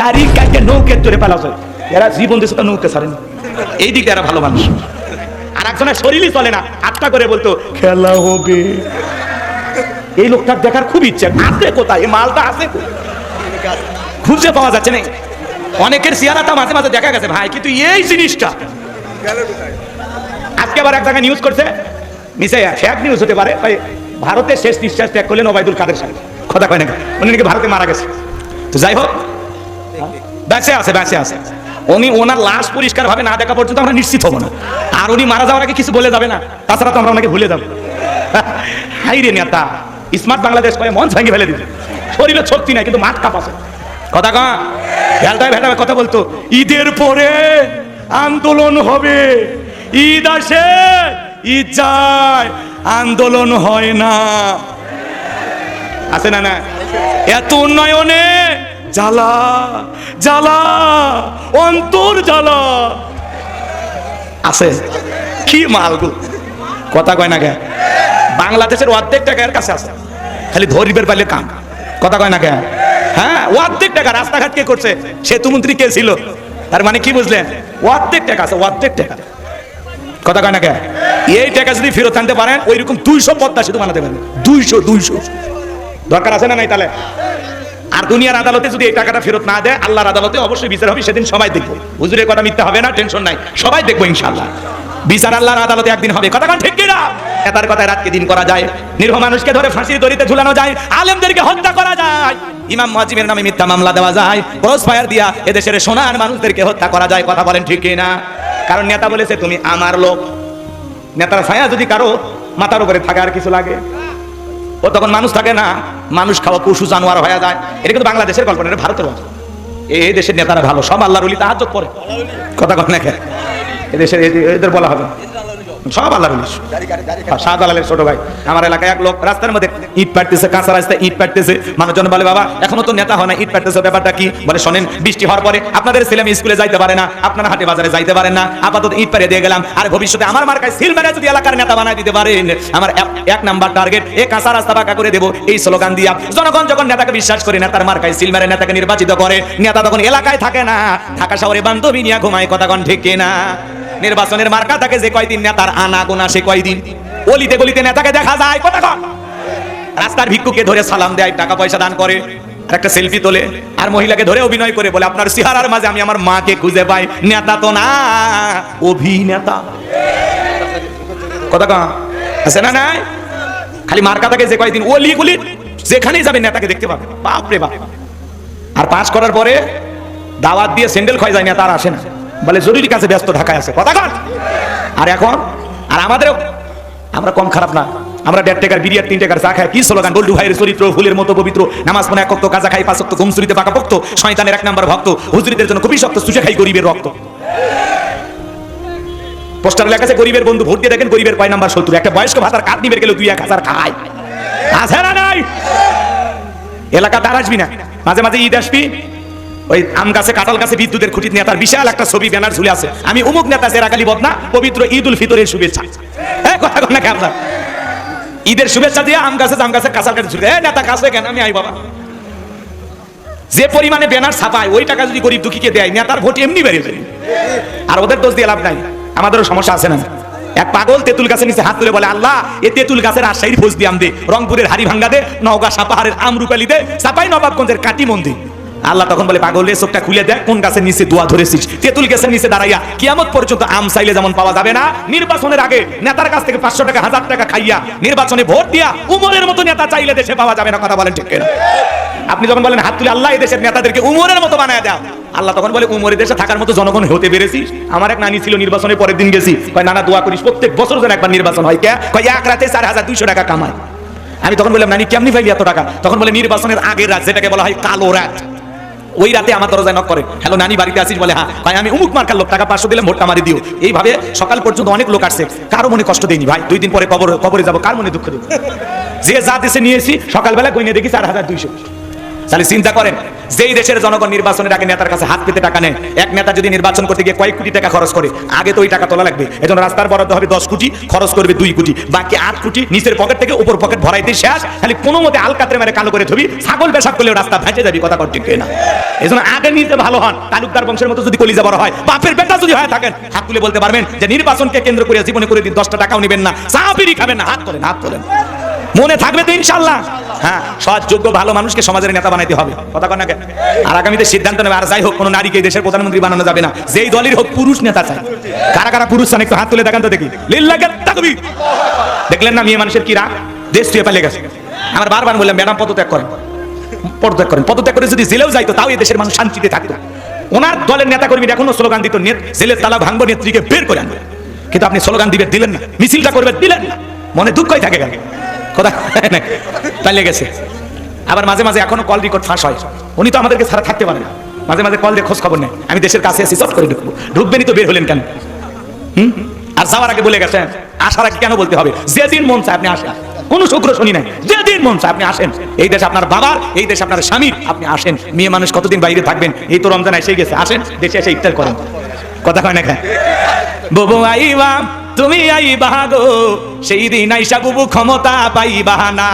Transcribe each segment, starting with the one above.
দাড়ি কাটে নৌকে চড়ে পালাছে এরা জীবন দিচ্ছে তো নৌকে ছাড়েনি। এই দিকে এরা ভালো মানুষ। আর একজনের শরীরই চলে না। আটটা করে বলতো, খেলা হবে। এই লোকটার দেখার খুব ইচ্ছে। আছে কোথায়? এই মালটা আছে? খুঁজে পাওয়া যাচ্ছে না। অনেকের চেহারাটা মাঝে মাঝে দেখা গেছে, ভাই, কিন্তু এই জিনিসটা আজকে আবার এক জায়গায় নিউজ করছে। মিশে ফেক নিউজ হতে পারে। ভাই ভারতের শেষ নিঃশ্বাস ত্যাগ করলেন ওবায়দুল কাদের সাহেব। কথা কয় না উনি নাকি ভারতে মারা গেছে। তো যাই হোক বেঁচে আছে বেঁচে আছে। উনি ওনার লাশ পরিষ্কার ভাবে না দেখা পর্যন্ত আমরা নিশ্চিত হব না। আর উনি মারা যাওয়ার আগে কিছু বলে যাবে না। তাছাড়া তো আমরা ওনাকে ভুলে যাব। হাই রে নেতা স্মার্ট বাংলাদেশ করে মঞ্চ ভেঙে ফেলে দিবে শরীরে শক্তি নাই, কিন্তু মাঠ কাঁপাছে। কথা কা ভেলটায় ভেলটায় কথা বলতো, ঈদের পরে আন্দোলন হবে, ঈদ আসে, ঈদ যায়, আন্দোলন হয় না। আছে না না এত উন্নয়নে জ্বালা জ্বালা, অন্তর জ্বালা। আছে? কি মালগু কথা কয় না কে? বাংলাদেশের অর্ধেক টাকা এর কাছে আছে। খালি ধরিবের পাইলে কাম। কথা কয় না কে? হ্যাঁ অর্ধেক টাকা। রাস্তাঘাট কে করছে? সেতু মন্ত্রী কে ছিল? তার মানে কি বুঝলেন? অর্ধেক টাকা আছে, অর্ধেক টাকা। কথা কয় না কে? এই টাকা যদি ফেরত আনতে পারেন ওই রকম দুইশো পদ্মা সেতু বানাতে পারেন। দুইশো দুইশো। দরকার আছে না নাই তাহলে? আর দুনিয়ার আদালতে যদি এই টাকাটা ফেরত না দেয়, আল্লাহর আদালতে অবশ্যই বিচার হবে, সেদিন সবাই দেখব। হুজুরের কথা মিথ্যা হবে না, টেনশন নাই, সবাই দেখব ইনশাল্লাহ বিচার আল্লাহর আদালতে একদিন হবে। কথা ঠিক কিনা? এটার কথায় রাতকে দিন করা যায়, নিরীহ মানুষকে ধরে ফাঁসির দড়িতে ঝুলানো যায়, আলেমদেরকে হত্যা করা যায়। ইমাম মুয়াজ্জিমের নামে মিথ্যা মামলা দেওয়া যায়, ক্রস ফায়ার দিয়া এদেশের সোনার মানুষদেরকে হত্যা করা যায়, কথা বলেন ঠিক কিনা? কারণ নেতা বলেছে, তুমি আমার লোক। নেতার ছায়া যদি কারও মাথার উপরে থাকে, আর কিছু লাগে? ও তখন মানুষ থাকে না, মানুষ খাওয়া পশু, জানোয়ার হয়ে যায়। এটা কিন্তু বাংলাদেশের কল্পনা এটা ভারতের গল্প। এই দেশের নেতারা ভালো, সব আল্লাহর উলি তাহাজ করে কথা কথা কেন? এদেশের এদের- বলা হবে সব আল্লাহর উলি শাহজালালের ছোট ভাই, আমার এলাকায় এক লোক, রাস্তার মধ্যে ইট পাটতেছে কাঁচা রাস্তায় ইট পাটতেছে মানুষজন বলে, বাবা, এখনও তো নেতা হয় না, ইট পাটতেছে ব্যাপারটা কি? বলে, শোনেন, বৃষ্টি হওয়ার পরে আপনাদের ছেলে মেয়ে স্কুলে যাইতে পারে না, আপনারা হাটে বাজারে যাইতে পারেন না, আপাতত ইট পারে দিয়ে গেলাম, আর ভবিষ্যতে আমার মার্কায় সিল মেরে যদি এলাকার নেতা বানাই দিতে পারেন, আমার এক- নাম্বার টার্গেট এ কাঁচা রাস্তা পাকা করে দেবো, এই স্লোগান দিয়া। জনগণ যখন নেতাকে বিশ্বাস করে, নেতার মার্কায় সিল মেরে নেতাকে নির্বাচিত করে, নেতা তখন এলাকায় থাকে না, ঢাকা শহরে বান্ধবী নিয়ে ঘুমায় কথাগণ ঠিক না নির্বাচনের মার্কা থাকে যে কয়দিন নেতার আনা গোনা সে কয়দিন? অলিতে গলিতে নেতাকে দেখা যায়, কথা রাস্তার ভিক্ষুকে ধরে সালাম দেয়, টাকা পয়সা দান করে আর একটা সেলফি তোলে, আর মহিলাকে ধরে অভিনয় করে বলে, আপনার সিহারার মাঝে আমি আমার মাকে খুঁজে পাই, নেতা তো না, অভিনেতা। কথা আছে না নাই? খালি মার্কা থাকে যে কয়দিন অলি গলি, যেখানেই যাবে নেতাকে দেখতে পাবে। বাপ রে বাপ। আর পাস করার পরে দাওয়াত দিয়ে স্যান্ডেল খয় যায় না তার আসে না। বলে, জরুরি কাছে ব্যস্ত ঢাকায় আছে। কথা আর এখন? আর আমাদের আমরা কম খারাপ না। আমরা দেড় টাকার বিরিয়ার তিন টাকার চা খাই। কি স্লোগান বল্টু ভাইয়ের চরিত্র, ফুলের মতো পবিত্র। নামাজ পনে এক কাজা খাই, পাঁচ ঘুম চুরিতে পাকা ভক্ত। শয়তানের এক নাম্বার ভক্ত। হুজুরিদের জন্য খুবই শক্ত সুচে খাই গরিবের রক্ত। পোস্টার লেখা আছে, গরিবের বন্ধু ভোট দিয়ে দেখেন, গরিবের কয় নাম্বার শত্রু? একটা বয়স্ক ভাতার কাঠ নিবে গেলে দুই এক হাজার খায়। আছে না নাই? এলাকা তার আসবি না। মাঝে মাঝে ঈদ আসবি। ওই আম গাছে, কাঁঠাল গাছে বিদ্যুতের খুঁটির নেতার বিশাল একটা ছবি, ব্যানার ঝুলে আছে। আমি উমুক নেতা সেরাকালি বদনা, পবিত্র ঈদ উল ফিতরের শুভেচ্ছা। কথা কন আপনার? ঈদের শুভেচ্ছা দিয়ে আম গাছে আম গাছে কাঁচাল গাছে ঝুলে নেতা কাছে কেন আমি আই বাবা। যে পরিমাণে ব্যানার ছাপায়, ওই টাকা যদি গরিব দুঃখীকে দেয়, নেতার ভোট এমনি বেড়ে যাবে আর ওদের দোষ দিয়ে লাভ নাই। আমাদেরও সমস্যা আছে না। এক পাগল তেঁতুল গাছের নিচে হাত তুলে বলে, আল্লাহ, এ তেঁতুল গাছের আশাইর ফোজ দিয়ে আম দে, রংপুরের হাড়ি ভাঙ্গা দে, নওগাঁ সাপাহারের আমরুপালি দে চাপাই নবাবগঞ্জের কাটি মন্দির। আল্লাহ তখন বলে, পাগল রে, চোখটা খুলে দেয় কোন গাছের নিচে দোয়া ধরেছিস? তেঁতুল গাছের নিচে দাঁড়াইয়া কিয়ামত পর্যন্ত আম চাইলে যেমন পাওয়া যাবে না, নির্বাচনের আগে নেতার কাছ থেকে পাঁচশো টাকা, হাজার টাকা খাইয়া নির্বাচনে ভোট দিয়া উমরের মতো নেতা চাইলে দেশে পাওয়া যাবে না, কথা বলেন ঠিক কিনা? আপনি যখন বলেন, হাত তুলে আল্লাহ এই দেশের নেতাদেরকে উমরের মতো বানায় দাও, আল্লাহ তখন বলে, উমরের দেশে থাকার মতো জনগণ হতে পেরেছিস আমার এক নানি ছিল নির্বাচনের পরের দিন গেছি। কয়, নানা, দোয়া করিস, প্রত্যেক বছর যেন একবার নির্বাচন হয়। কে? কয়, এক রাতে চার হাজার দুইশো টাকা কামায় আমি তখন বললাম, নানি, কেমনি পাইলি এত টাকা? তখন বলে, নির্বাচনের আগের রাত, যেটাকে বলা হয় কালো রাত। ওই রাতে আমার দরজায় নক করে হ্যালো নানি, বাড়িতে আসিস বলে হ্যাঁ। ভাই আমি উমুক মার্কার লোক, টাকা পাঁচশো দিলে ভোটটা মারি দিও। এইভাবে সকাল পর্যন্ত অনেক লোক আসছে। কারও মনে কষ্ট দেয়নি, ভাই, দুই দিন পরে কবর, কবরে যাব, কার মনে দুঃখ দেবো? যে যা দেশে নিয়েছি সকালবেলা গইনে দেখি চার হাজার দুইশো। তাহলে চিন্তা করেন, যেই দেশের জনগণ নির্বাচনের আগে নেতার কাছে হাত পেতে টাকা নেয়, এক নেতা যদি নির্বাচন করতে গিয়ে কয়েক কোটি টাকা খরচ করে, আগে তো ওই টাকা তোলা লাগবে। এজন্য রাস্তার বরাদ্দ হবে দশ কোটি, খরচ করবে দুই কোটি, বাকি আট কোটি নিচের পকেট থেকে উপর পকেট ভরাইতে শেষ। খালি কোনো মতে আলকাতে মারে কালো করে ধবি ছাগল পেশাব করলেও রাস্তা ভেসে যাবি, কথা কর ঠিক না এই জন্য আগে নিতে ভালো হন, তালুকদার বংশের মতো যদি কলিজা বড় হয়, বাপের বেটা যদি হয় থাকেন, হাত তুলে বলতে পারবেন যে নির্বাচনকে কেন্দ্র করে জীবনে করে দিন দশটা টাকাও নেবেন না, চা বিড়ি খাবেন না, হাত করেন হাত করেন মনে থাকবে তো ইনশাল্লাহ হ্যাঁ সৎ, যোগ্য, ভালো মানুষকে সমাজের নেতা বানাইতে হবে। কথা কন? আর আগামীতে সিদ্ধান্ত নেবে, আর যাই হোক, কোনো নারীকে দেশের প্রধানমন্ত্রী বানানো যাবে না। যেই দলের হোক, পুরুষ নেতা চাই। কারা কারা পুরুষ চান, একটু হাত তুলে দেখান তো দেখি। লিল্লাকে দেখলেন না মেয়ে মানুষের কি রাগ? দেশ তুই পালিয়ে গেছে। আমার বারবার বললাম, ম্যাডাম, পদত্যাগ করেন। পদত্যাগ করেন। পদত্যাগ করে যদি জেলেও যাইতো, তাও এই দেশের মানুষ শান্তিতে থাকতো। ওনার দলের নেতা কর্মীরা এখনও স্লোগান দিত, নেত, জেলের তালা ভাঙবো, নেত্রীকে বের করে আনবে। কিন্তু আপনি স্লোগান দিবেন, দিলেন না। মিছিলটা করবেন, দিলেন না। মনে দুঃখই থাকে গেল। কথা গেছে। আবার মাঝে মাঝে এখনও কল রেকর্ড ফাঁস হয়। উনি তো আমাদেরকে ছাড়া থাকতে পারে না। মাঝে মাঝে কল দিয়ে খোঁজ খবর নেই আমি দেশের কাছে আছি, চট করে ঢুকবো। ঢুকবেনই তো বের হলেন কেন? হুম? আর যাওয়ার আগে বলে গেছেন, আসার আগে কেন বলতে হবে? যেদিন মন চায় আপনি আসেন। কোনো শুক্র শুনি নাই। যেদিন মন চায় আপনি আসেন। এই দেশ আপনার বাবার, এই দেশ আপনার স্বামীর, আপনি আসেন। মেয়ে মানুষ কতদিন বাইরে থাকবেন? এই তো রমজান এসে গেছে। আসেন, দেশে এসে ইফতার করেন। কথা কয় না খায় ববু আইবা তুমি আইবা গো সেই দিন আইসা বুবু ক্ষমতা পাইবা না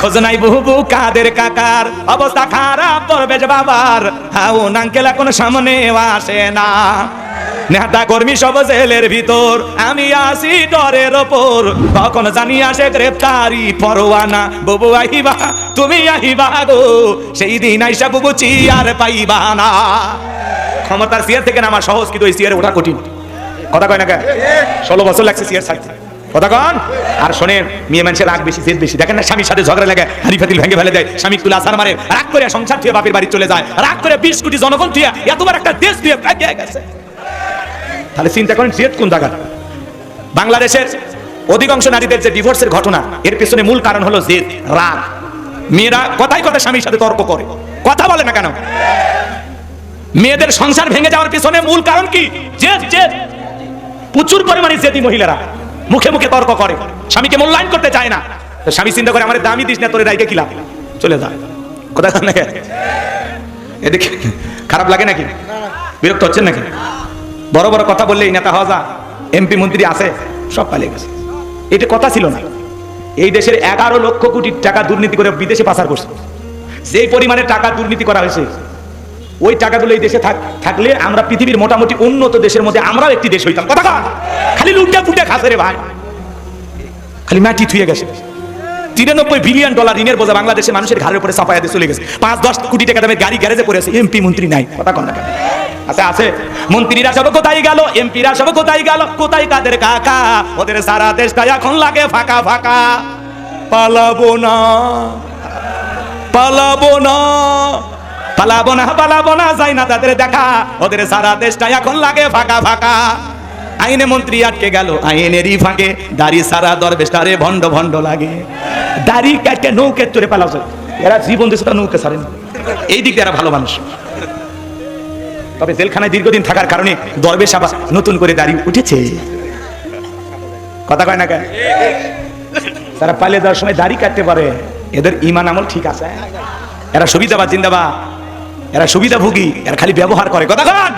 খোঁজ নাই বুবু কাদের কাকার, অবস্থা খারাপ পড়বে যে বাবার। হাও নাঙ্কেলা কোন সামনে আসে না। নেতা কর্মী সব জেলের ভিতর, আমি আসি ডরের ওপর। কখন জানি আসে গ্রেপ্তারি পরোয়ানা। বুবু আহিবা, তুমি আহিবা গো, সেই দিন আইসা বুবু চিয়ার পাইবা না ক্ষমতার সিয়ার থেকে নামা সহজ, কিন্তু এই সিয়ারে ওঠা কঠিন। কথা কয় না কে? ষোলো বছর লাগছে সিয়ার ছাড়তে। কথা কন? আর শোনেন, মেয়ে মানুষের রাগ বেশি, জেদ বেশি। দেখেন না, স্বামীর সাথে ঝগড়া লাগে হারি ফাতিল ভেঙে ফেলে দেয়, স্বামী তুলে আসার মারে, রাগ করে সংসার থুয়ে বাপের বাড়ি চলে যায়, রাগ করে বিশ কোটি জনগণ থুয়ে এতবার একটা দেশ দিয়ে ভেঙে গেছে। তাহলে চিন্তা করেন, জেদ কোন জায়গা বাংলাদেশের অধিকাংশ নারীদের যে ডিভোর্সের ঘটনা, এর পেছনে মূল কারণ হলো জেদ, রাগ। মেয়েরা কথাই কথা স্বামীর সাথে তর্ক করে। কথা বলে না কেন? মেয়েদের সংসার ভেঙে যাওয়ার পিছনে মূল কারণ কি? জেদ জেদ। প্রচুর পরিমাণে জেদি মহিলারা। মুখে মুখে তর্ক করে। স্বামীকে মূল্যায়ন করতে চায় না। স্বামী চিন্তা করে, আমার দামি দিস না, তোরে রাইকে কিলাম চলে যা কোথায় নাকি এদিকে খারাপ লাগে নাকি? বিরক্ত হচ্ছেন নাকি? বড় বড় কথা বললেই নেতা হওয়া যা এমপি, মন্ত্রী আছে, সব পালিয়ে গেছে। এটা কথা ছিল না। এই দেশের এগারো লক্ষ কোটি টাকা দুর্নীতি করে বিদেশে পাচার করছে। যেই পরিমাণে টাকা দুর্নীতি করা হয়েছে ওই টাকাগুলো এই দেশে থাক- থাকলে আমরা পৃথিবীর মোটামুটি উন্নত দেশের মধ্যে আমরাও একটি দেশ হইতাম। কথা খালি লুটে ফুটে খাসে রে ভাই। খালি মাটি থুয়ে গেছে। তিরানব্বই বিলিয়ন ডলার ঋণের বোঝা বাংলাদেশের মানুষের ঘরের উপরে চাপাইয়া দিয়ে চলে গেছে। পাঁচ, দশ কোটি টাকা দামের গাড়ি গ্যারেজে পড়ে আছে এমপি মন্ত্রী নাই। কথা কন না আছে আছে। মন্ত্রীরা সব কোথায় গেল? এমপিরা সব কোথায় গেল? কোথায় কাদের কাকা? ওদের সারা দেশটা এখন লাগে ফাঁকা ফাঁকা। পালাবো না। পালাবো না। পালাবো না পালাবো না, যাই না তাদের দেখা। ওদের সারা দেশটা এখন লাগে ফাঁকা ফাঁকা। আইনে মন্ত্রী আটকে গেল, আইনেরই ফাঁকে। দাড়ি সারা দরবেশটারে ভণ্ড ভণ্ড লাগে। দাড়ি কাটকে নৌকে চড়ে পালাও এরা জীবন দেশটা নৌকে ছাড়েন। এই দিক এরা ভালো মানুষ। তবে জেলখানায় দীর্ঘদিন থাকার কারণে দরবেশ আবার নতুন করে দাড়ি উঠেছে। কথা কয় না কেন? তারা পালিয়ে যাওয়ার সময় দাড়ি কাটতে পারে, এদের ইমান আমল ঠিক আছে। এরা সুবিধাবাদ, জিন্দাবাদ। এরা সুবিধাভোগী, এরা খালি ব্যবহার করে। কথা কন?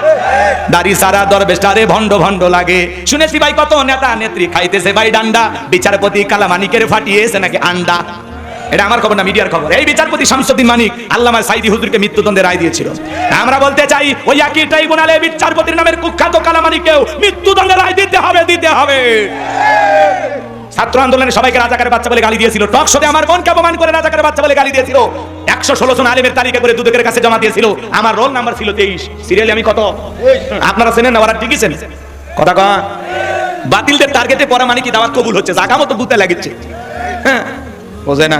দাড়ি সারা দরবেশটারে ভণ্ড ভণ্ড লাগে। শুনেছি ভাই, কত নেতা নেত্রী খাইতেছে ভাই ডান্ডা। বিচারপতি কালামানিকের ফাটিয়েছে নাকি আন্ডা? এটা আমার খবর না, মিডিয়ার খবর। এই বিচারপতি শামসুদ্দিন মানিক আল্লামা সাইদি হুজুরকে মৃত্যুদণ্ডের রায় দিয়েছিল। আমরা বলতে চাই, ওই একই ট্রাইব্যুনালে বিচারপতির নামের কুখ্যাত কালামানিকেও মৃত্যুদণ্ডের রায় দিতে হবে দিতে হবে। ছাত্র আন্দোলনে সবাইকে রাজাকারের বাচ্চা বলে গালি দিয়েছিল। টক শোতে আমার বোনকে অপমান করে রাজাকারের বাচ্চা বলে গালি দিয়েছিল। একশো ষোলো জন আলিমের তালিকা করে দুদকের কাছে জমা দিয়েছিল। আমার রোল নাম্বার ছিল তেইশ। সিরিয়ালে আমি কত? আপনারা চেনেন না, ওরা চেনেন কথা কন। বাতিলদের টার্গেটে পড়া মানে কি? দাওয়াত কবুল হচ্ছে। জাগা মতো বুতে লাগিচ্ছে। হ্যাঁ বোঝে না।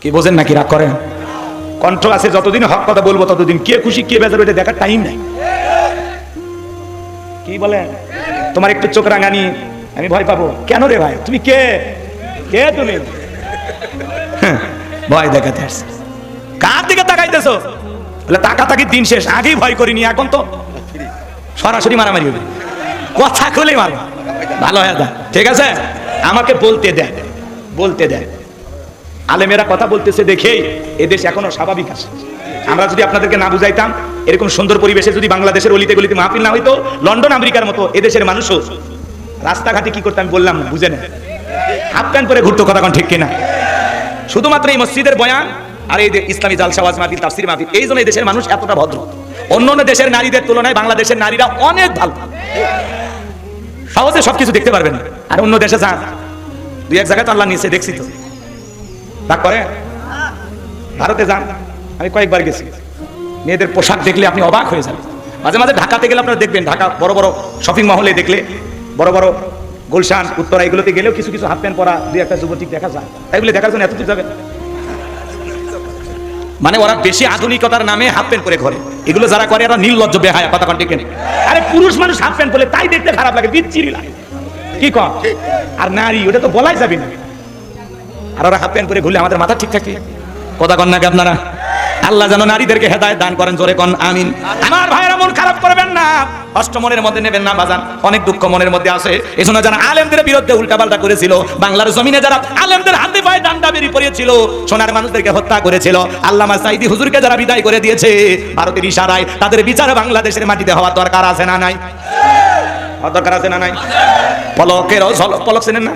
কি বোঝেন না কি রাগ করেন। কণ্ঠ আছে, যতদিন হক কথা বলব ততদিন। কে খুশি, কে বেজার, ওইটা দেখার টাইম নাই। কি বলেন? তোমার একটু চোখ রাঙানি। আমি ভয় পাবো। কেন রে ভাই? তুমি কে? কে তুমি? হ্যাঁ, ভয় দেখাতে আসছে। কার দিকে তাকাইতেছো? তাকা তাকি দিন শেষ আগেই ভয় করিনি এখন তো সরাসরি মারামারি হবে। কথা খুলেই মারো। ভালো হয় ঠিক আছে? আমাকে বলতে দেয়। বলতে দেয়। আলেমেরা কথা বলতেছে দেখেই এদেশ এখনও স্বাভাবিক আছে। আমরা যদি আপনাদেরকে না বুঝাইতাম এরকম সুন্দর পরিবেশে যদি বাংলাদেশের অলিতে গলিতে মাহফিল না হইতো লন্ডন আমেরিকার মতো এদেশের মানুষও রাস্তাঘাটে কি করতে আমি বললাম বুঝে না। হাফ প্যান্ট পরে ঘুরতো, কথা ঠিক কিনা। শুধুমাত্র এই মসজিদের বয়ান আর এই ইসলামী জালসা ওয়াজ মাহফিল, তাফসির মাহফিল, এই জন্য দেশের মানুষ এতটা ভদ্র। অন্য অন্য দেশের নারীদের তুলনায় বাংলাদেশের নারীরা অনেক ভালো। সহজে সবকিছু দেখতে পারবেন আর অন্য দেশে যান। দুই এক জায়গায় তো আল্লাহ দেখছি তো। রাগ করে? ভারতে যান। আমি কয়েকবার গেছি। মেয়েদের পোশাক দেখলে আপনি অবাক হয়ে যাবেন। মাঝে মাঝে ঢাকাতে গেলে আপনারা দেখবেন, ঢাকা বড় বড় শপিং মহলে দেখলে বড় বড় গুলশান, উত্তরা, এগুলোতে গেলেও কিছু কিছু হাফ প্যান্ট পরা দুই একটা যুবতী দেখা যায়। এগুলো দেখার জন্য এত দূর মানে ওরা বেশি আধুনিকতার নামে হাফ প্যান্ট পরে ঘরে। এগুলো যারা করে, এরা নির্লজ্জ, বেহায়া কথা কন। ঠিক আরে পুরুষ মানুষ হাফ প্যান্ট পরে তাই দেখতে খারাপ লাগে, বিচ্ছিরি লাগে। কি কন আর নারী, ওটা তো বলাই যাবে না। আর ওরা হাফ প্যান্ট পরে ঘুরলে আমাদের মাথা ঠিক থাকে। কথা কন নাকি আপনারা? আল্লাহ যেন নারীদেরকে হেদায় দান করেন জোরে কন আমিন। আমার ভাইয়েরা মন খারাপ করবেন না। কষ্ট মনের মধ্যে নেবেন না বাজান। অনেক দুঃখ মনের মধ্যে আছে। এজন্য যারা আলেমদের বিরুদ্ধে উল্টাপাল্টা করেছিল বাংলার জমিনে যারা আলেমদের হাতে পায়ে ডান্ডা বেরিয়ে পড়েছিল সোনার মানুষদেরকে হত্যা করেছিল আল্লামা সাইদি হুজুরকে যারা বিদায় করে দিয়েছে ভারতের ইশারায় তাদের বিচার বাংলাদেশের মাটিতে হওয়ার দরকার আছে না নাই? হওয়ার দরকার আছে না নাই? পলকের পলক চেনেন না?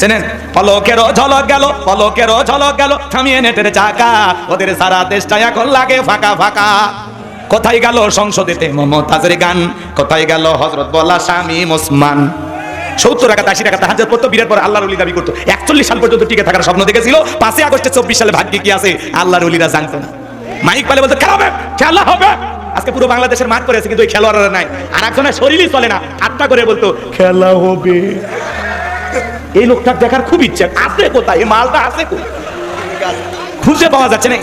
চেনেন? পলকের ঝলক গেল পলকের ঝলক গেল। থামিয়ে নেটের চাকা, ওদের সারা দেশটা এখন লাগে ফাঁকা ফাঁকা। কোথায় গেল সংসদেতে মমতাজের গান? কোথায় গেল হজরত বলা স্বামী মুসমান সত্তর টাকা, আশি টাকা হাজার করতো বিরাট পর আল্লাহর অলি দাবি করতো। একচল্লিশ সাল পর্যন্ত টিকে থাকার স্বপ্ন দেখেছিল। পাঁচই আগস্টে চব্বিশ সালে ভাগ্যে কি আছে? আল্লাহর অলিরা জানতো না। মাইক পালে বলতো, খেলা হবে খেলা হবে। আজকে পুরো বাংলাদেশের মাঠ করে আছে কিন্তু ওই খেলোয়াড়রা নাই। আর একজনের শরীরই চলে না। আটটা করে বলতো, খেলা হবে। এই লোকটা দেখার খুব ইচ্ছা। আছে কোথায়? এই মালটা আছে খুঁজে পাওয়া যাচ্ছে না।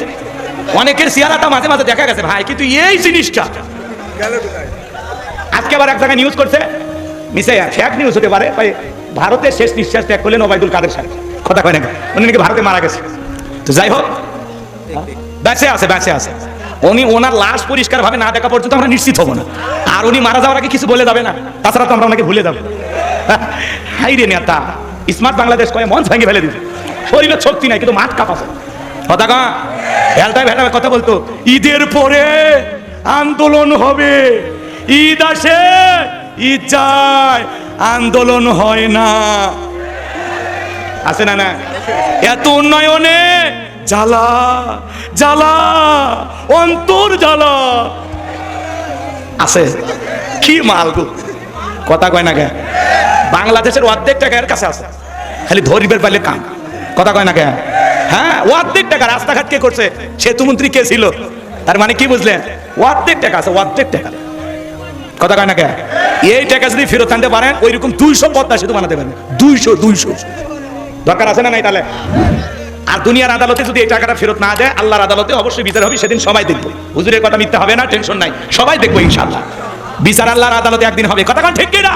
অনেকের চেহারাটা মাঝে মাঝে দেখা গেছে। ভাই, কিন্তু এই জিনিসটা আজকে আবার এক জায়গায় নিউজ করছে। মিশে ফেক নিউজ হতে পারে, ভাই, ভারতের শেষ নিঃশ্বাস ত্যাগ করলেন ওবায়দুল কাদের সাহেব। কথা কয় নাকি উনি নাকি ভারতে মারা গেছে। তো যাই হোক বেঁচে আছে বেঁচে আছে। উনি ওনার লাশ পরিষ্কার ভাবে না দেখা পর্যন্ত আমরা নিশ্চিত হব না। আর উনি মারা যাওয়ার আগে কিছু বলে যাবে না। তাছাড়া তো আমরা ওনাকে ভুলে যাব। হাই রে নেতা স্মার্ট বাংলাদেশ কয়ে মন ভেঙে ফেলে দিচ্ছে শরীরের শক্তি নাই, কিন্তু মাঠ কাঁপাছে। কথা কা ভেলটায় ভেলটায় কথা বলতো, ঈদের পরে আন্দোলন হবে। ঈদ আসে, ঈদ যায়, আন্দোলন হয় না। আছে না না? এত উন্নয়নে জ্বালা জ্বালা, অন্তর জ্বালা। আছে। কি মাল কথা কয় না কে? বাংলাদেশের অর্ধেক টাকা এর কাছে আছে। খালি ধরিবের পাইলে কাম। কথা কয় না কে হ্যাঁ অর্ধেক টাকা রাস্তাঘাট কে করছে? সেতুমন্ত্রী কে ছিল? তার মানে কি বুঝলেন? অর্ধেক টাকা আছে, অর্ধেক টাকা। কথা কয় না কে এই টাকা যদি ফেরত আনতে পারেন, ওইরকম দুইশো পদ্মা সেতু বানাতে পারেন দুইশো দুইশো। দরকার আছে না নাই তাহলে? আর দুনিয়ার আদালতে যদি এই টাকাটা ফেরত না দেয়, আল্লাহর আদালতে অবশ্যই বিচার হবে, সেদিন সবাই দেখব। হুজুরের কথা মিথ্যা হবে না, টেনশন নাই। সবাই দেখব ইনশাল্লাহ বিচার আল্লাহর আদালতে একদিন হবে। কথা ঠিক কিনা?